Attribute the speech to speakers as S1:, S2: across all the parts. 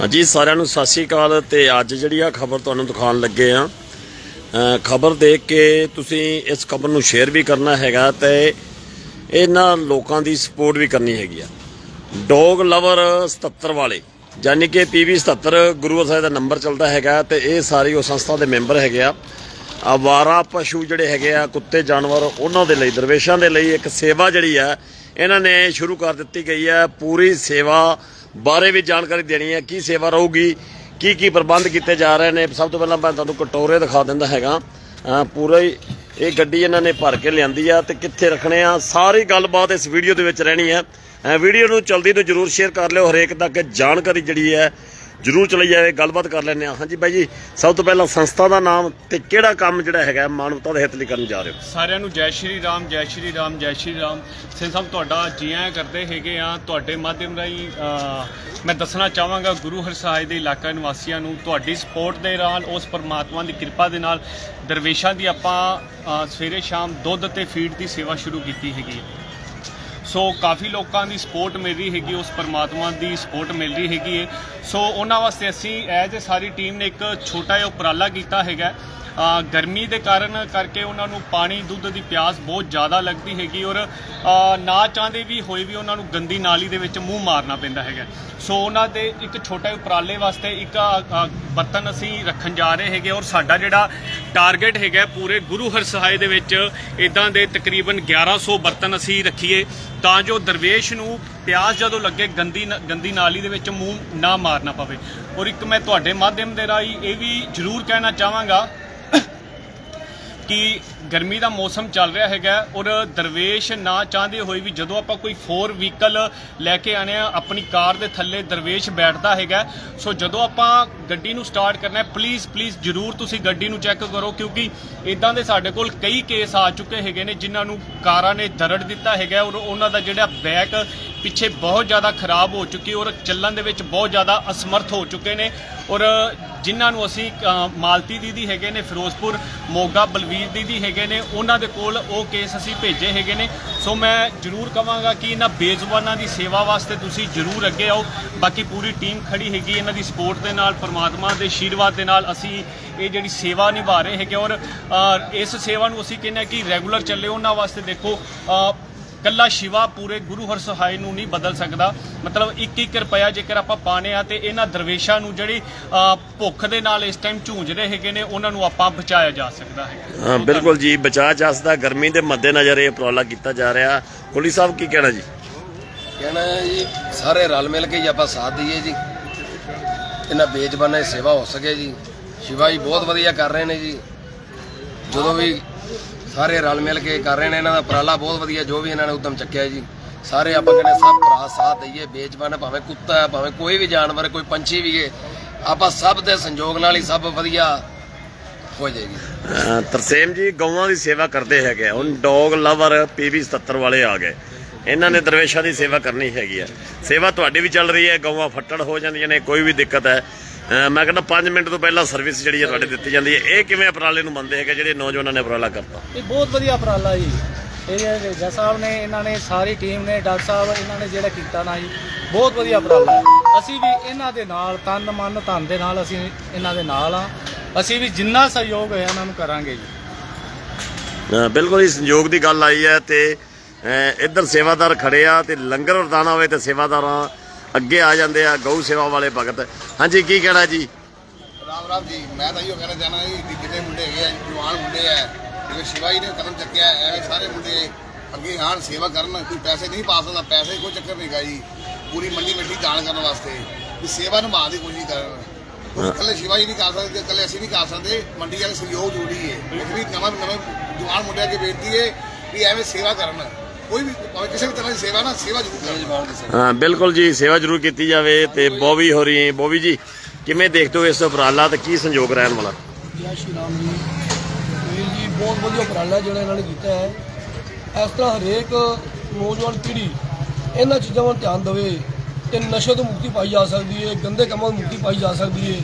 S1: ਹਾਂਜੀ, ਸਾਰਿਆਂ ਨੂੰ ਸਤਿ ਸ਼੍ਰੀ ਅਕਾਲ ਤੇ ਅੱਜ ਜਿਹੜੀ ਆ ਖਬਰ ਤੁਹਾਨੂੰ ਦਿਖਾਉਣ ਲੱਗੇ ਆ ਖਬਰ ਦੇਖ ਕੇ ਤੁਸੀਂ ਇਸ ਖਬਰ ਨੂੰ ਸ਼ੇਅਰ ਵੀ ਕਰਨਾ ਹੈਗਾ ਤੇ ਇਹਨਾਂ ਲੋਕਾਂ ਦੀ ਸਪੋਰਟ ਵੀ ਕਰਨੀ ਹੈਗੀ ਆ। ਡੌਗ ਲਵਰ 77 ਵਾਲੇ, ਯਾਨੀ ਕਿ ਪੀਵੀ 77 ਗੁਰੂ ਸਾਹਿਬ ਦਾ ਨੰਬਰ ਚੱਲਦਾ ਹੈਗਾ ਤੇ ਇਹ ਸਾਰੀ ਉਹ ਸੰਸਥਾ ਦੇ ਮੈਂਬਰ ਹੈਗੇ ਆ। ਆਵਾਰਾ ਪਸ਼ੂ ਜਿਹੜੇ ਹੈਗੇ ਆ, ਕੁੱਤੇ, ਜਾਨਵਰ, ਉਹਨਾਂ ਦੇ ਲਈ, ਦਰਵੇਸ਼ਾਂ ਦੇ ਲਈ ਇੱਕ ਸੇਵਾ ਜਿਹੜੀ ਆ, ਇਹਨਾਂ ਨੇ ਸ਼ੁਰੂ ਕਰ ਦਿੱਤੀ ਗਈ ਹੈ ਪੂਰੀ ਸੇਵਾ ਬਾਰੇ ਵੀ ਜਾਣਕਾਰੀ ਦੇਣੀ ਹੈ, ਕੀ ਸੇਵਾ ਰਹੂਗੀ, ਕੀ ਕੀ ਪ੍ਰਬੰਧ ਕੀਤੇ ਜਾ ਰਹੇ ਨੇ। ਸਭ ਤੋਂ ਪਹਿਲਾਂ ਮੈਂ ਤੁਹਾਨੂੰ ਕਟੋਰੇ ਦਿਖਾ ਦਿੰਦਾ ਹੈਗਾ। ਅਹ ਪੂਰਾ ਹੀ ਇਹ ਗੱਡੀ ਇਹਨਾਂ ਨੇ ਭਰ ਕੇ ਲਿਆਂਦੀ ਆ ਤੇ ਕਿੱਥੇ ਰੱਖਣੇ ਆ, ਸਾਰੀ ਗੱਲਬਾਤ ਇਸ ਵੀਡੀਓ ਦੇ ਵਿੱਚ ਰਹਿਣੀ ਹੈ। ਵੀਡੀਓ ਨੂੰ ਜਲਦੀ ਤੋਂ ਜਰੂਰ ਸ਼ੇਅਰ ਕਰ ਲਿਓ, ਹਰੇਕ ਤੱਕ ਜਾਣਕਾਰੀ ਜਿਹੜੀ ਹੈ ਜਰੂਰ ਚਲੀ ਜਾਵੇ, ਗੱਲਬਾਤ ਕਰ ਲੈਂਦੇ ਆ ਹਾਂਜੀ ਬਾਈ ਜੀ, ਸਭ ਤੋਂ ਪਹਿਲਾਂ ਸੰਸਥਾ ਦਾ ਨਾਮ ਤੇ ਕਿਹੜਾ ਕੰਮ ਜਿਹੜਾ ਹੈਗਾ ਮਾਨਵਤਾ ਦੇ ਹਿੱਤ ਲਈ ਕਰਨ ਜਾ ਰਹੇ ਹੋ?
S2: ਸਾਰਿਆਂ ਨੂੰ ਜੈ ਸ਼੍ਰੀ ਰਾਮ, ਜੈ ਸ਼੍ਰੀ ਰਾਮ, ਜੈ ਸ਼੍ਰੀ ਰਾਮ। ਸਿੰਘ ਸਾਹਿਬ, ਤੁਹਾਡਾ ਜੀ ਆਇਆਂ ਕਰਦੇ ਹੈਗੇ ਆ, ਤੁਹਾਡੇ ਮਾਧਿਅਮ ਰਾਹੀਂ ਮੈਂ ਦੱਸਣਾ ਚਾਹਾਂਗਾ ਗੁਰੂ ਹਰਸਾਏ ਦੇ ਇਲਾਕਾ ਨਿਵਾਸੀਆਂ ਨੂੰ, ਤੁਹਾਡੀ ਸਪੋਰਟ ਦੇ ਨਾਲ, ਉਸ ਪਰਮਾਤਮਾ ਦੀ ਕਿਰਪਾ ਦੇ ਨਾਲ ਦਰਵੇਸ਼ਾਂ ਦੀ ਆਪਾਂ ਸਵੇਰੇ ਸ਼ਾਮ ਦੁੱਧ ਤੇ ਫੀਡ ਦੀ ਸੇਵਾ ਸ਼ੁਰੂ ਕੀਤੀ ਹੈਗੀ ਹੈ। ਸੋ ਕਾਫੀ ਲੋਕਾਂ ਦੀ ਸਪੋਰਟ ਮਿਲ ਰਹੀ ਹੈਗੀ, ਉਸ ਪਰਮਾਤਮਾ ਦੀ ਸਪੋਰਟ ਮਿਲ ਰਹੀ ਹੈਗੀ ਹੈ ਸੋ ਉਹਨਾਂ ਵਾਸਤੇ ਅਸੀਂ ਐਜ਼ ਏ ਸਾਰੀ ਟੀਮ ਨੇ ਇੱਕ ਛੋਟਾ ਜਿਹਾ ਉਪਰਾਲਾ ਕੀਤਾ ਹੈਗਾ ਗਰਮੀ ਦੇ ਕਾਰਨ ਕਰਕੇ ਉਹਨਾਂ ਨੂੰ ਪਾਣੀ, ਦੁੱਧ ਦੀ ਪਿਆਸ ਬਹੁਤ ਜ਼ਿਆਦਾ ਲੱਗਦੀ ਹੈਗੀ ਔਰ ਨਾ ਚਾਹੁੰਦੇ ਵੀ ਹੋਏ ਵੀ ਉਹਨਾਂ ਨੂੰ ਗੰਦੀ ਨਾਲੀ ਦੇ ਵਿੱਚ ਮੂੰਹ ਮਾਰਨਾ ਪੈਂਦਾ ਹੈਗਾ। ਸੋ ਉਹਨਾਂ ਦੇ ਇੱਕ ਛੋਟੇ ਉਪਰਾਲੇ ਵਾਸਤੇ ਇੱਕ ਬਰਤਨ ਅਸੀਂ ਰੱਖਣ ਜਾ ਰਹੇ ਹੈਗੇ ਔਰ ਸਾਡਾ ਜਿਹੜਾ ਟਾਰਗੇਟ ਹੈਗਾ ਪੂਰੇ ਗੁਰੂ ਹਰਸਹਾਏ ਦੇ ਵਿੱਚ ਇਦਾਂ ਦੇ ਤਕਰੀਬਨ 1100 ਬਰਤਨ ਅਸੀਂ ਰੱਖੀਏ ਤਾਂ ਜੋ ਦਰਵੇਸ਼ ਨੂੰ ਪਿਆਸ ਜਦੋਂ ਲੱਗੇ ਗੰਦੀ ਨ- ਗੰਦੀ ਨਾਲੀ ਦੇ ਵਿੱਚ ਮੂੰਹ ਨਾ ਮਾਰਨਾ ਪਵੇ। ਔਰ ਇੱਕ ਮੈਂ ਤੁਹਾਡੇ ਮਾਧਿਅਮ ਦੇ ਰਾਹੀਂ ਇਹ ਵੀ ਜ਼ਰੂਰ ਕਹਿਣਾ ਚਾਹਾਂਗਾ ਕਿ ਗਰਮੀ ਦਾ ਮੌਸਮ ਚੱਲ ਰਿਹਾ ਹੈਗਾ ਔਰ ਦਰਵੇਸ਼ ਨਾ ਚਾਹੁੰਦੇ ਹੋਏ ਵੀ ਜਦੋਂ ਆਪਾਂ ਕੋਈ ਫੋਰ ਵਹੀਕਲ ਲੈ ਕੇ ਆਨੇ ਆ ਆਪਣੀ ਕਾਰ ਦੇ ਥੱਲੇ ਦਰਵੇਸ਼ ਬੈਠਦਾ ਹੈਗਾ। ਸੋ ਜਦੋਂ ਆਪਾਂ ਗੱਡੀ ਨੂੰ ਸਟਾਰਟ ਕਰਨਾ ਹੈ ਪਲੀਜ਼ ਪਲੀਜ਼ ਜਰੂਰ ਤੁਸੀਂ ਗੱਡੀ ਨੂੰ ਚੈੱਕ ਕਰੋ ਕਿਉਂਕਿ ਇਦਾਂ ਦੇ ਸਾਡੇ ਕੋਲ ਕਈ ਕੇਸ ਆ ਚੁੱਕੇ ਹੈਗੇ ਨੇ ਜਿਨ੍ਹਾਂ ਨੂੰ ਕਾਰਾਂ ਨੇ ਦਰੜ ਦਿੱਤਾ ਹੈਗਾ ਔਰ ਉਹਨਾਂ ਦਾ ਜਿਹੜਾ ਬੈਕ ਪਿੱਛੇ ਬਹੁਤ ਜ਼ਿਆਦਾ ਖਰਾਬ ਹੋ ਚੁੱਕੀ ਔਰ ਚੱਲਣ ਦੇ ਵਿੱਚ ਬਹੁਤ ਜ਼ਿਆਦਾ ਅਸਮਰਥ ਹੋ ਚੁੱਕੇ ਨੇ। ਔਰ ਜਿਨ੍ਹਾਂ ਨੂੰ ਅਸੀਂ ਅ, ਮਾਲਤੀ ਦੀਦੀ ਹੈਗੇ ਨੇ ਫਿਰੋਜ਼ਪੁਰ ਮੋਗਾ ਬਲਵੀਰ ਦੀਦੀ ਹੈਗੇ ਨੇ ਉਹਨਾਂ ਦੇ ਕੋਲ ਉਹ ਕੇਸ ਅਸੀਂ ਭੇਜੇ ਹੈਗੇ ਨੇ। ਸੋ ਮੈਂ ਜਰੂਰ ਕਹਾਂਗਾ ਕਿ ਇਹਨਾਂ ਬੇਜ਼ੁਬਾਨਾਂ ਦੀ ਸੇਵਾ ਵਾਸਤੇ ਤੁਸੀਂ ਜਰੂਰ ਅੱਗੇ ਆਓ। ਬਾਕੀ ਪੂਰੀ ਟੀਮ ਖੜੀ ਹੈਗੀ ਇਹਨਾਂ ਦੀ ਸਪੋਰਟ ਦੇ ਨਾਲ ਪਰਮਾਤਮਾ ਦੇ ਆਸ਼ੀਰਵਾਦ ਦੇ ਨਾਲ ਅਸੀਂ ਇਹ ਜਿਹੜੀ ਸੇਵਾ ਨਿਭਾ ਰਹੇ ਹੈਗੇ। ਔਰ ਇਸ ਸੇਵਾ ਨੂੰ ਅਸੀਂ ਕਹਿੰਦੇ ਹਾਂ ਕਿ ਰੈਗੂਲਰ ਚੱਲੇ ਉਹਨਾਂ ਵਾਸਤੇ ਦੇਖੋ ਕੱਲਾ ਸ਼ਿਵਾ ਪੂਰੇ ਗੁਰੂ ਹਰਸਹਾਏ ਨੂੰ ਨਹੀਂ ਬਦਲ ਸਕਦਾ। ਮਤਲਬ ਇੱਕ ਇੱਕ ਰੁਪਇਆ ਜੇਕਰ ਆਪਾਂ ਪਾਣੇ ਆ ਤੇ ਇਹਨਾਂ ਦਰਵੇਸ਼ਾਂ ਨੂੰ ਜਿਹੜੀ ਭੁੱਖ ਦੇ ਨਾਲ ਇਸ ਟਾਈਮ ਝੂੰਝ ਰਹੇ ਹੈਗੇ ਨੇ ਉਹਨਾਂ ਨੂੰ ਆਪਾਂ ਬਚਾਇਆ ਜਾ ਸਕਦਾ ਹੈ
S1: ਹਾਂ ਬਿਲਕੁਲ ਜੀ ਬਚਾ ਜਸਦਾ ਗਰਮੀ ਦੇ ਮੱਦੇਨਜ਼ਰ ਇਹ ਉਪਰਾਲਾ ਕੀਤਾ ਜਾ ਰਿਹਾ। ਕੁਲੀ ਸਾਹਿਬ ਕੀ ਕਹਿਣਾ ਜੀ?
S3: ਕਹਿਣਾ ਹੈ ਜੀ ਸਾਰੇ ਰਲ ਮਿਲ ਕੇ ਜੀ ਆਪਾਂ ਸਾਥ ਦਈਏ ਜੀ। ਇਹਨਾਂ ਬੇਜ਼ਬਾਨਾਂ ਦੀ ਸੇਵਾ ਹੋ ਸਕੇ ਜੀ। ਸ਼ਿਵਾ ਜੀ ਬਹੁਤ ਵਧੀਆ ਕਰ ਰਹੇ ਨੇ ਜੀ। ਜਦੋਂ ਵੀ ਸਾਰੇ ਰਲ ਮਿਲ ਕੇ ਕਰ ਰਹੇ ਨੇ, ਇਹਨਾਂ ਦਾ ਉਪਰਾਲਾ ਬਹੁਤ ਵਧੀਆ, ਜੋ ਵੀ ਇਹਨਾਂ ਨੇ ਉਦਮ ਚੱਕਿਆ ਜੀ। ਸਾਰੇ ਆਪਾਂ ਕਹਿੰਦੇ ਸਭ ਭਰਾ ਸਾਥ ਦਈਏ ਬੇਜ਼ਬਾਨ ਭਾਵੇਂ ਕੁੱਤਾ ਭਾਵੇਂ ਕੋਈ ਵੀ ਜਾਨਵਰ ਕੋਈ ਪੰਛੀ ਵੀ ਹੈ, ਆਪਾਂ ਸਭ ਦੇ ਸੰਯੋਗ ਨਾਲ ਹੀ ਸਭ ਵਧੀਆ ਹੋ ਜਾਏਗੀ।
S1: ਅਹ ਤਰਸੇਮ ਜੀ, ਗਊਆਂ ਦੀ ਸੇਵਾ ਕਰਦੇ ਹੈਗੇ ਆ। ਹੁਣ ਡੌਗ ਲਵਰ ਪੀਵੀ 77 ਵਾਲੇ ਆ ਗਏ। ਇਹਨਾਂ ਨੇ ਦਰਵੇਸ਼ਾਂ ਦੀ ਸੇਵਾ ਕਰਨੀ ਹੈਗੀ ਹੈ ਸੇਵਾ ਤੁਹਾਡੀ ਵੀ ਚੱਲ ਰਹੀ ਹੈ, ਗਊਆਂ ਫੱਟੜ ਹੋ ਜਾਂਦੀਆਂ ਨੇ, ਕੋਈ ਵੀ ਦਿੱਕਤ ਹੈ। ਮੈਂ ਕਹਿੰਦਾ 5 ਮਿੰਟ ਤੋਂ ਪਹਿਲਾਂ ਸਰਵਿਸ ਜਿਹੜੀ ਹੈ ਤੁਹਾਡੇ ਦਿੱਤੀ ਜਾਂਦੀ ਹੈ। ਇਹ ਕਿਵੇਂ ਉਪਰਾਲੇ ਨੂੰ ਮੰਨਦੇ ਹੈਗੇ ਜਿਹੜੇ ਨੌਜਵਾਨਾਂ ਨੇ ਉਪਰਾਲਾ ਕਰਤਾ?
S4: ਇਹ ਬਹੁਤ ਵਧੀਆ ਉਪਰਾਲਾ ਜੀ। ਇਹ ਜੱਜ ਸਾਹਿਬ ਨੇ ਇਹਨਾਂ ਨੇ ਸਾਰੀ ਟੀਮ ਨੇ ਡਾਕਟਰ ਸਾਹਿਬ ਇਹਨਾਂ ਨੇ ਜਿਹੜਾ ਕੀਤਾ ਨਾ ਜੀ ਬਹੁਤ ਵਧੀਆ ਉਪਰਾਲਾ ਅਸੀਂ ਵੀ ਇਹਨਾਂ ਦੇ ਨਾਲ ਤਨ ਮਨ ਧਨ ਦੇ ਨਾਲ ਅਸੀਂ ਇਹਨਾਂ ਦੇ ਨਾਲ ਆ ਅਸੀਂ ਵੀ ਜਿੰਨਾ ਸਹਿਯੋਗ ਹੈ ਇਹਨਾਂ ਨੂੰ ਕਰਾਂਗੇ ਜੀ।
S1: ਬਿਲਕੁਲ ਹੀ ਸੰਯੋਗ ਦੀ ਗੱਲ ਆਈ ਹੈ ਤੇ ਇੱਧਰ ਸੇਵਾਦਾਰ ਖੜੇ ਆ ਤੇ ਲੰਗਰ ਵਰਤਾਨਾ ਹੋਵੇ ਤੇ ਸੇਵਾਦਾਰਾਂ ਅੱਗੇ ਆ ਜਾਂਦੇ ਆ, ਗਊ ਸੇਵਾ ਵਾਲੇ ਭਗਤ। ਹਾਂਜੀ, ਕੀ ਕਹਿਣਾ ਜੀ?
S5: ਰਾਮ ਰਾਮ ਜੀ, ਮੈਂ ਤਾਂ ਇਹੋ ਕਹਿਣਾ ਚਾਹਣਾ ਜੀ ਕਿ ਜਿੰਨੇ ਮੁੰਡੇ ਹੈਗੇ ਆ, ਜਵਾਨ ਮੁੰਡੇ ਆ, ਜਿਵੇਂ ਸ਼ਿਵਾ ਨੇ ਕਦਮ ਚੱਕਿਆ ਇਹ ਸਾਰੇ ਮੁੰਡੇ ਅੱਗੇ ਆਣ, ਸੇਵਾ ਕਰਨ, ਕੋਈ ਪੈਸੇ ਨਹੀਂ ਪਾ ਸਕਦਾ, ਪੈਸੇ ਕੋਈ ਚੱਕਰ ਨਹੀਂ ਗਾ ਜੀ, ਪੂਰੀ ਮੰਡੀ ਬੈਠੀ ਦਾਨ ਕਰਨ ਵਾਸਤੇ, ਵੀ ਸੇਵਾ ਨਿਭਾਉਣ ਦੀ ਕੋਸ਼ਿਸ਼ ਕਰਨ। ਉਹ ਇਕੱਲੇ ਸ਼ਿਵਾ ਜੀ ਨਹੀਂ ਕਰ ਸਕਦੇ, ਇਕੱਲੇ ਅਸੀਂ ਨਹੀਂ ਕਰ ਸਕਦੇ, ਮੰਡੀ ਵਾਲੇ ਸਹਿਯੋਗ ਜ਼ਰੂਰੀ ਹੈ। ਇਸ ਲਈ ਨਵਾਂ, ਨਵੇਂ ਜਵਾਨ ਮੁੰਡਿਆਂ ਅੱਗੇ ਬੇਨਤੀ ਹੈ ਵੀ ਐਵੇਂ ਸੇਵਾ ਕਰਨ। ਕੋਈ ਵੀ ਭਾਵੇਂ ਕਿਸੇ ਵੀ ਤਰ੍ਹਾਂ ਦੀ ਸੇਵਾ ਨਾ ਸੇਵਾ ਜ਼ਰੂਰ ਕਰਨ।
S3: ਬੇਜ਼ਬਾਨ ਦੀ ਸੇਵਾ
S1: ਹਾਂ ਬਿਲਕੁਲ ਜੀ ਸੇਵਾ ਜ਼ਰੂਰ ਕੀਤੀ ਜਾਵੇ ਤੇ ਬੋਵੀ ਹੋ ਰਹੀ ਬੋਵੀ ਜੀ ਕਿਵੇਂ ਦੇਖਦੇ ਹੋ ਇਸ ਉਪਰਾਲਾ ਤੇ ਕੀ ਸੰਯੋਗ ਰਹਿਣ ਵਾਲਾ?
S6: ਜੈ ਸ਼੍ਰੀ ਰਾਮ ਜੀ। ਵੀਰ ਜੀ ਬਹੁਤ ਵਧੀਆ ਉਪਰਾਲਾ ਜਿਹੜਾ ਇਹਨਾਂ ਨੇ ਕੀਤਾ ਹੈ। ਇਸ ਤਰ੍ਹਾਂ ਹਰੇਕ ਨੌਜਵਾਨ ਪੀੜ੍ਹੀ ਇਹਨਾਂ ਚੀਜ਼ਾਂ ਵੱਲ ਧਿਆਨ ਦੇਵੇ ਤੇ ਨਸ਼ੇ ਤੋਂ ਮੁਕਤੀ ਪਾਈ ਜਾ ਸਕਦੀ ਹੈ ਗੰਦੇ ਕੰਮਾਂ ਤੋਂ ਮੁਕਤੀ ਪਾਈ ਜਾ ਸਕਦੀ ਹੈ।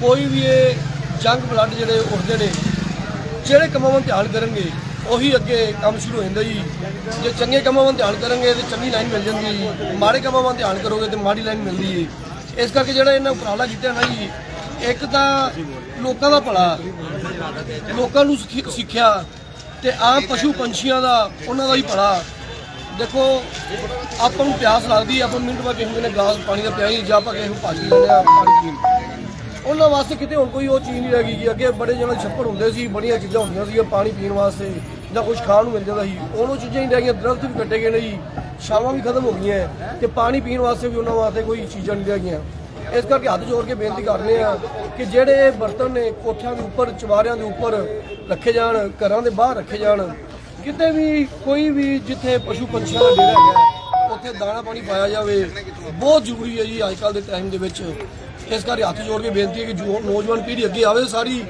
S6: ਕੋਈ ਵੀ ਇਹ ਜੰਗ ਬਲੱਡ ਜਿਹੜੇ ਉੱਠਦੇ ਨੇ ਜਿਹੜੇ ਕੰਮਾਂ ਵੱਲ ਧਿਆਨ ਕਰਨਗੇ ਉਹੀ ਅੱਗੇ ਕੰਮ ਸ਼ੁਰੂ ਹੋ ਜਾਂਦਾ ਜੀ। ਜੇ ਚੰਗੇ ਕੰਮਾਂ ਵੱਲ ਧਿਆਨ ਕਰਾਂਗੇ ਤੇ ਚੰਗੀ ਲਾਈਨ ਮਿਲ ਜਾਂਦੀ ਹੈ ਜੀ। ਮਾੜੇ ਕੰਮਾਂ ਵੱਲ ਧਿਆਨ ਕਰੋਗੇ ਤੇ ਮਾੜੀ ਲਾਈਨ ਮਿਲਦੀ ਹੈ ਇਸ ਕਰਕੇ ਜਿਹੜਾ ਇਹਨਾਂ ਉਪਰਾਲਾ ਕੀਤਾ ਨਾ ਜੀ, ਇੱਕ ਤਾਂ ਲੋਕਾਂ ਦਾ ਭਲਾ, ਲੋਕਾਂ ਨੂੰ ਸਿੱਖੀ- ਸਿੱਖਿਆ ਤੇ ਆਮ ਪਸ਼ੂ ਪੰਛੀਆਂ ਦਾ, ਉਹਨਾਂ ਦਾ ਹੀ ਭਲਾ। ਦੇਖੋ, ਆਪਾਂ ਨੂੰ ਪਿਆਸ ਲੱਗਦੀ ਹੈ ਆਪਾਂ ਮਿੰਟ ਬਾਅਦ ਕਿਸੇ ਨੇ ਗਲਾਸ ਪਾਣੀ ਦਾ ਪਿਆ ਹੀ ਜਾਂ ਆਪਾਂ ਕਿਸੇ ਨੂੰ ਭਾਜੀ ਲੈਂਦੇ ਆ ਪਾਣੀ ਪੀਣ। ਉਹਨਾਂ ਵਾਸਤੇ ਕਿਤੇ ਹੁਣ ਕੋਈ ਉਹ ਚੀਜ਼ ਨਹੀਂ ਰਹਿ ਗਈ ਜੀ। ਅੱਗੇ ਬੜੇ ਜਣੇ ਛੱਪੜ ਹੁੰਦੇ ਸੀ, ਬੜੀਆਂ ਚੀਜ਼ਾਂ ਹੁੰਦੀਆਂ ਸੀ, ਪਾਣੀ ਪੀਣ ਵਾਸਤੇ। ਜਾਂ ਕੁਝ ਖਾਣ ਨੂੰ ਮਿਲ ਜਾਂਦਾ ਸੀ, ਉਹਨੋਂ ਚੀਜ਼ਾਂ ਹੀ ਨਹੀਂ ਰਹਿ ਗਈਆਂ, ਦਰਖਤ ਵੀ ਕੱਟੇ ਗਏ ਨੇ ਜੀ, ਛਾਵਾਂ ਵੀ ਖਤਮ ਹੋ ਗਈਆਂ ਤੇ ਪਾਣੀ ਪੀਣ ਵਾਸਤੇ ਵੀ ਉਹਨਾਂ ਵਾਸਤੇ ਕੋਈ ਚੀਜ਼ਾਂ ਨਹੀਂ ਰਹਿ ਗਈਆਂ। ਇਸ ਕਰਕੇ ਹੱਥ ਜੋੜ ਕੇ ਬੇਨਤੀ ਕਰਦੇ ਆ ਕਿ ਜਿਹੜੇ ਬਰਤਨ ਨੇ ਕੋਠਿਆਂ ਦੇ ਉੱਪਰ ਚਵਾਰਿਆਂ ਦੇ ਉੱਪਰ ਰੱਖੇ ਜਾਣ, ਘਰਾਂ ਦੇ ਬਾਹਰ ਰੱਖੇ ਜਾਣ, ਕਿਤੇ ਵੀ ਕੋਈ ਵੀ ਜਿੱਥੇ ਪਸ਼ੂ ਪੰਛੀਆਂ ਦਾ ਡੇਰਾ ਹੈਗਾ, ਉੱਥੇ ਦਾਣਾ ਪਾਣੀ ਪਾਇਆ ਜਾਵੇ, ਬਹੁਤ ਜ਼ਰੂਰੀ ਹੈ ਜੀ ਅੱਜ ਕੱਲ ਦੇ ਟਾਈਮ ਦੇ ਵਿੱਚ। ਇਸ ਕਰਕੇ ਹੱਥ ਜੋੜ ਕੇ ਬੇਨਤੀ ਹੈ ਕਿ ਜੋ ਨੌਜਵਾਨ ਪੀੜ੍ਹੀ ਅੱਗੇ ਆਵੇ, ਸਾਰੀ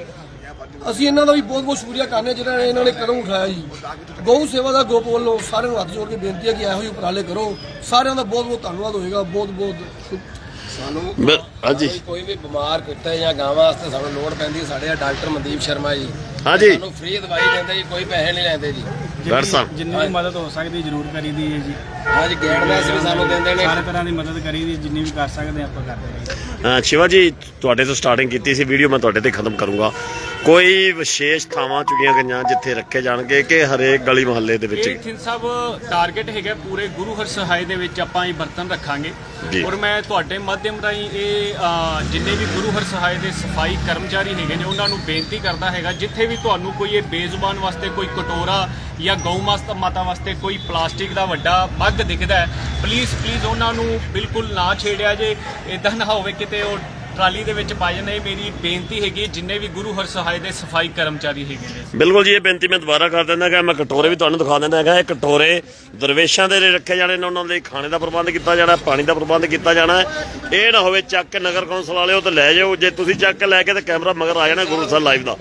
S6: ਅਸੀਂ ਇਹਨਾਂ ਦਾ ਵੀ ਬਹੁਤ ਬਹੁਤ ਸ਼ੁਕਰੀਆ ਕਰਨੇ ਜਿਹੜਾ ਨੇ ਇਹਨਾਂ ਨੇ ਕਦਮ ਉਠਾਇਆ ਜੀ। ਗਊ ਸੇਵਾ ਦਾ ਗਰੁੱਪ ਵੱਲੋਂ ਸਾਰਿਆਂ ਨੂੰ ਹੱਥ ਜੋੜ ਕੇ ਬੇਨਤੀ ਹੈ ਕਿ ਇਹੋ ਜਿਹੇ ਉਪਰਾਲੇ ਕਰੋ। ਸਾਰਿਆਂ ਦਾ ਬਹੁਤ ਬਹੁਤ ਧੰਨਵਾਦ ਹੋਏਗਾ। ਬਹੁਤ ਬਹੁਤ
S3: ਸਾਨੂੰ
S1: ਹਾਂਜੀ।
S3: ਕੋਈ- ਵੀ ਬਿਮਾਰ ਕੁੱਤੇ ਜਾਂ ਗਾਵਾਂ ਵਾਸਤੇ ਸਾਨੂੰ ਲੋੜ ਪੈਂਦੀ ਹੈ, ਸਾਡੇ ਆ ਡਾਕਟਰ ਮਨਦੀਪ ਸ਼ਰਮਾ ਜੀ।
S1: ਹਾਂਜੀ।
S3: ਸਾਨੂੰ ਫ੍ਰੀ ਦਵਾਈ ਦਿੰਦੇ ਜੀ ਕੋਈ ਪੈਸੇ ਨਹੀਂ ਲੈਂਦੇ ਜੀ।
S1: ਡਾਕਟਰ ਸਾਹਿਬ।
S7: ਜਿੰਨੀ ਮਦਦ ਹੋ ਸਕਦੀ ਜ਼ਰੂਰ ਕਰੀਦੀ ਹੈ ਜੀ।
S3: ਅੱਜ ਗੈਡਨੈਸ ਵੀ ਸਾਨੂੰ ਦਿੰਦੇ ਨੇ।
S7: ਸਾਰੇ ਤਰ੍ਹਾਂ ਦੀ ਮਦਦ ਕਰੀਦੀ ਜਿੰਨੀ ਵੀ ਕਰ ਸਕਦੇ ਆਪਾਂ ਕਰਦੇ ਹਾਂ
S1: ਅ, ਸ਼ਿਵਾ ਜੀ ਤੁਹਾਡੇ ਤੋਂ ਸਟਾਰਟਿੰਗ ਕੀਤੀ ਸੀ ਵੀਡੀਓ ਮੈਂ ਤੁਹਾਡੇ ਤੇ ਖਤਮ ਕਰੂੰਗਾ। ਕੋਈ ਵਿਸ਼ੇਸ਼ ਥਾਵਾਂ ਚੁਣੀਆਂ ਗਈਆਂ ਜਿੱਥੇ ਰੱਖੇ ਜਾਣਗੇ ਕਿ ਹਰੇਕ ਗਲੀ ਮੁਹੱਲੇ ਦੇ ਵਿੱਚ?
S2: ਇਹ ਥਿੰਨ ਸਾਹਿਬ ਟਾਰਗੇਟ ਹੈਗਾ ਪੂਰੇ ਗੁਰੂ ਹਰਸਹਾਏ ਦੇ ਵਿੱਚ ਆਪਾਂ ਇਹ ਬਰਤਨ ਰੱਖਾਂਗੇ।
S1: ਜੀ।
S2: ਔਰ ਮੈਂ ਤੁਹਾਡੇ ਮਾਧਿਅਮ ਰਾਹੀਂ ਇਹ ਅ, ਜਿੰਨੇ ਵੀ ਗੁਰੂ ਹਰਸਹਾਏ ਦੇ ਸਫ਼ਾਈ ਕਰਮਚਾਰੀ ਹੈਗੇ ਨੇ ਉਹਨਾਂ ਨੂੰ ਬੇਨਤੀ ਕਰਦਾ ਹੈਗਾ ਜਿੱਥੇ ਵੀ ਤੁਹਾਨੂੰ ਕੋਈ ਇਹ ਬੇਜ਼ੁਬਾਨ ਵਾਸਤੇ ਕੋਈ ਕਟੋਰਾ ਜਾਂ ਗਊ ਮਾਸਤਾ ਮਾਤਾ ਵਾਸਤੇ ਕੋਈ ਪਲਾਸਟਿਕ ਦਾ ਵੱਡਾ ਮੱਗ ਦਿਖਦਾ ਪਲੀਜ਼ ਪਲੀਜ਼ ਉਹਨਾਂ ਨੂੰ ਬਿਲਕੁਲ ਨਾ ਛੇੜਿਆ ਜੇ। ਇਦਾਂ ਨਾ ਹੋਵੇ ਕਿਤੇ ਉਹ ਟਰਾਲੀ ਦੇ ਵਿੱਚ ਪਾ ਜਾਣ ਇਹ ਮੇਰੀ ਬੇਨਤੀ ਹੈਗੀ ਜਿੰਨੇ ਵੀ ਗੁਰੂ ਹਰਸਹਾਏ ਦੇ ਸਫ਼ਾਈ ਕਰਮਚਾਰੀ ਹੈਗੇ ਨੇ।
S1: ਬਿਲਕੁਲ ਜੀ ਇਹ ਬੇਨਤੀ ਮੈਂ ਦੁਬਾਰਾ ਕਰ ਦਿੰਦਾ ਕਿ ਮੈਂ ਕਟੋਰੇ ਵੀ ਤੁਹਾਨੂੰ ਦਿਖਾ ਦਿੰਦਾ ਹੈਗਾ। ਇਹ ਕਟੋਰੇ ਦਰਵੇਸ਼ਾਂ ਦੇ ਰੱਖੇ ਜਾਣੇ ਨੇ ਉਹਨਾਂ ਲਈ ਖਾਣੇ ਦਾ ਪ੍ਰਬੰਧ ਕੀਤਾ ਜਾਣਾ ਪਾਣੀ ਦਾ ਪ੍ਰਬੰਧ ਕੀਤਾ ਜਾਣਾ। ਇਹ ਨਾ ਹੋਵੇ ਚੱਕ ਨਗਰ ਕੌਂਸਲ ਵਾਲੇ ਉਹ ਤੇ ਲੈ ਜਾਓ। ਜੇ ਤੁਸੀਂ ਚੱਕ ਲੈ ਕੇ ਤੇ ਕੈਮਰਾ ਮਗਰ ਆ ਜਾਣਾ ਗੁਰੂ ਸਾਹਿਬ ਲਾਈਵ ਦਾ।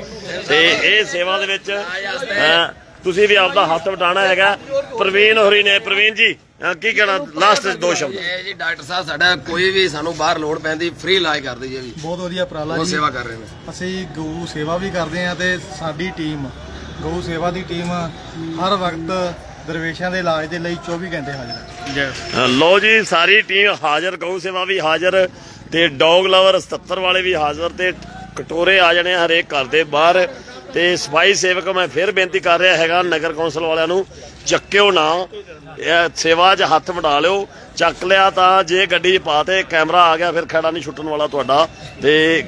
S1: ਤੇ ਇਹ ਸੇਵਾ ਦੇ ਵਿੱਚ ਅਹ, ਤੁਸੀਂ ਵੀ ਆਪਦਾ ਹੱਥ ਵਟਾਣਾ ਹੈਗਾ। ਪ੍ਰਵੀਨ ਹੋਰੀ ਨੇ ਪ੍ਰਵੀਨ ਜੀ ਅਹ, ਕੀ ਕਹਿਣਾ? ਲਾਸਟ ਦੋ ਸ਼ਬਦ।
S3: ਇਹ ਜੀ ਡਾਕਟਰ ਸਾਹਿਬ ਸਾਡਾ ਕੋਈ ਵੀ ਸਾਨੂੰ ਬਾਹਰ ਲੋੜ ਪੈਂਦੀ ਫ੍ਰੀ ਇਲਾਜ ਕਰਦੇ ਜੀ ਇਹ ਵੀ।
S8: ਬਹੁਤ ਵਧੀਆ ਉਪਰਾਲਾ
S3: ਬਹੁਤ
S8: ਜੀ।
S3: ਸੇਵਾ ਕਰ ਰਹੇ ਨੇ।
S8: ਅਸੀਂ ਗਊ ਸੇਵਾ ਵੀ ਕਰਦੇ ਹਾਂ ਤੇ ਸਾਡੀ ਟੀਮ ਗਊ ਸੇਵਾ ਦੀ ਟੀਮ ਹਰ ਵਕਤ ਦਰਵੇਸ਼ਾਂ ਦੇ ਇਲਾਜ ਦੇ ਲਈ 24 ਘੰਟੇ ਹਾਜ਼ਰ ਹੈ।
S1: ਲਓ ਜੀ ਸਾਰੀ ਟੀਮ ਹਾਜ਼ਰ ਗਊ ਸੇਵਾ ਵੀ ਹਾਜ਼ਰ ਤੇ ਡੌਗ ਲਵਰ 77 ਵਾਲੇ ਵੀ ਹਾਜ਼ਰ ਤੇ ਕਟੋਰੇ ਆ ਜਾਣੇ ਆ ਹਰੇਕ ਘਰ ਦੇ ਬਾਹਰ। ਤੇ ਸਫ਼ਾਈ ਸੇਵਕ ਮੈਂ ਫਿਰ ਬੇਨਤੀ ਕਰ ਰਿਹਾ ਹੈਗਾ ਨਗਰ ਕੌਂਸਲ ਵਾਲਿਆਂ ਨੂੰ, ਚੱਕਿਓ ਨਾ। ਇਹ ਸੇਵਾ 'ਚ ਹੱਥ ਵਟਾ ਲਿਓ, ਚੱਕ ਲਿਆ ਤਾਂ ਜੇ ਗੱਡੀ 'ਚ ਪਾ ਤੇ ਕੈਮਰਾ ਆ ਗਿਆ, ਫਿਰ ਖੜਾ ਨਹੀਂ ਛੁੱਟਣ ਵਾਲਾ ਤੁਹਾਡਾ। ਤੇ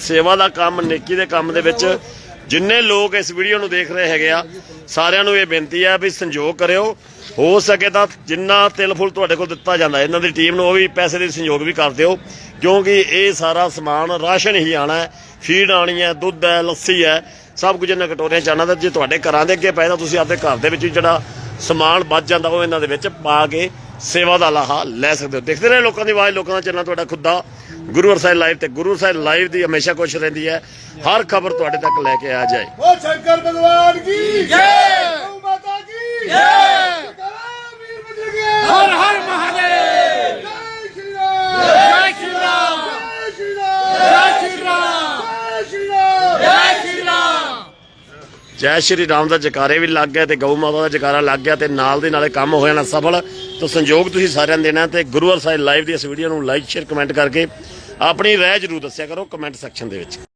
S1: ਸੇਵਾ ਦਾ ਕੰਮ, ਨੇਕੀ ਦੇ ਕੰਮ ਦੇ ਵਿੱਚ ਜਿੰਨੇ ਲੋਕ ਇਸ ਵੀਡੀਓ ਨੂੰ ਦੇਖ ਰਹੇ ਹੈਗੇ ਆ, ਸਾਰਿਆਂ ਨੂੰ ਇਹ ਬੇਨਤੀ ਆ ਵੀ ਸੰਯੋਗ ਕਰਿਓ। ਹੋ ਸਕੇ ਤਾਂ ਜਿੰਨਾ ਤਿਲ ਫੁੱਲ ਤੁਹਾਡੇ ਕੋਲ ਦਿੱਤਾ ਜਾਂਦਾ, ਇਹਨਾਂ ਦੀ ਟੀਮ ਨੂੰ ਉਹ ਵੀ ਪੈਸੇ ਦੇ ਸੰਯੋਗ ਵੀ ਕਰ ਦਿਓ, ਕਿਉਂਕਿ ਇਹ ਸਾਰਾ ਸਮਾਨ ਰਾਸ਼ਨ ਹੀ ਆਣਾ ਹੈ, ਫੀਡ ਆਣੀ ਹੈ, ਦੁੱਧ ਹੈ, ਲੱਸੀ ਹੈ ਸਭ ਕੁਝ ਇਹਨਾਂ ਕਟੋਰਿਆਂ ਚ ਆਉਣਾ ਤੇ ਜੇ ਤੁਹਾਡੇ ਘਰਾਂ ਦੇ ਅੱਗੇ ਪਏ ਤਾਂ ਤੁਸੀਂ ਆਪਣੇ ਘਰ ਦੇ ਵਿੱਚ ਜਿਹੜਾ ਸਮਾਨ ਬਚ ਜਾਂਦਾ ਉਹ ਇਹਨਾਂ ਦੇ ਵਿੱਚ ਪਾ ਕੇ ਸੇਵਾ ਦਾ ਲਾਹਾ ਲੈ ਸਕਦੇ ਹੋ। ਦੇਖਦੇ ਰਹੇ ਲੋਕਾਂ ਦੀ ਆਵਾਜ਼ ਲੋਕਾਂ ਦਾ ਚੱਲਣਾ ਤੁਹਾਡਾ ਖੁੱਦਾ ਗੁਰੂ ਸਾਹਿਬ ਲਾਈਵ ਤੇ ਗੁਰੂ ਸਾਹਿਬ ਲਾਈਵ ਦੀ ਹਮੇਸ਼ਾ ਕੋਸ਼ਿਸ਼ ਰਹਿੰਦੀ ਹੈ। ਹਰ ਖਬਰ ਤੁਹਾਡੇ ਤੱਕ ਲੈ ਕੇ ਆ ਜਾਏ।
S5: ਉਹ ਸ਼ੰਕਰ ਭਗਵਾਨ ਕੀ? ਜੈ! ਗਊ ਮਾਤਾ ਕੀ? ਜੈ! ਵੀਰ ਬਜਰਗੇ ਹਰ ਹਰ ਮਹਾਦੇਵ! ਜੈ ਸ਼੍ਰੀ ਰਾਮ ਜੈ ਸ਼੍ਰੀ ਰਾਮ ਜੈ ਸ਼੍ਰੀ ਰਾਮ ਜੈ ਸ਼੍ਰੀ ਰਾਮ ਜੈ ਸ਼੍ਰੀ ਰਾਮ ਜੈ ਸ਼੍ਰੀ ਰਾਮ
S1: ਜੈ ਸ਼੍ਰੀ ਰਾਮ ਦਾ ਜਕਾਰੇ ਵੀ ਲੱਗ ਗਿਆ ਤੇ ਗਊ ਮਾਤਾ ਦਾ ਜਕਾਰਾ ਲੱਗ ਗਿਆ ਤੇ ਨਾਲ ਦੇ ਨਾਲੇ ਕੰਮ ਹੋ ਜਾਣਾ ਸਫਲ। ਤੋਂ ਸੰਯੋਗ ਤੁਸੀਂ ਸਾਰਿਆਂ ਨੂੰ ਦੇਣਾ ਤੇ ਗੁਰੂ ਸਾਹਿਬ ਲਾਈਵ ਦੀ ਇਸ ਵੀਡੀਓ ਨੂੰ ਲਾਈਕ, ਸ਼ੇਅਰ, ਕਮੈਂਟ ਕਰਕੇ ਆਪਣੀ ਰਾਏ ਜਰੂਰ ਦੱਸਿਆ ਕਰੋ ਕਮੈਂਟ ਸੈਕਸ਼ਨ ਦੇ ਵਿੱਚ।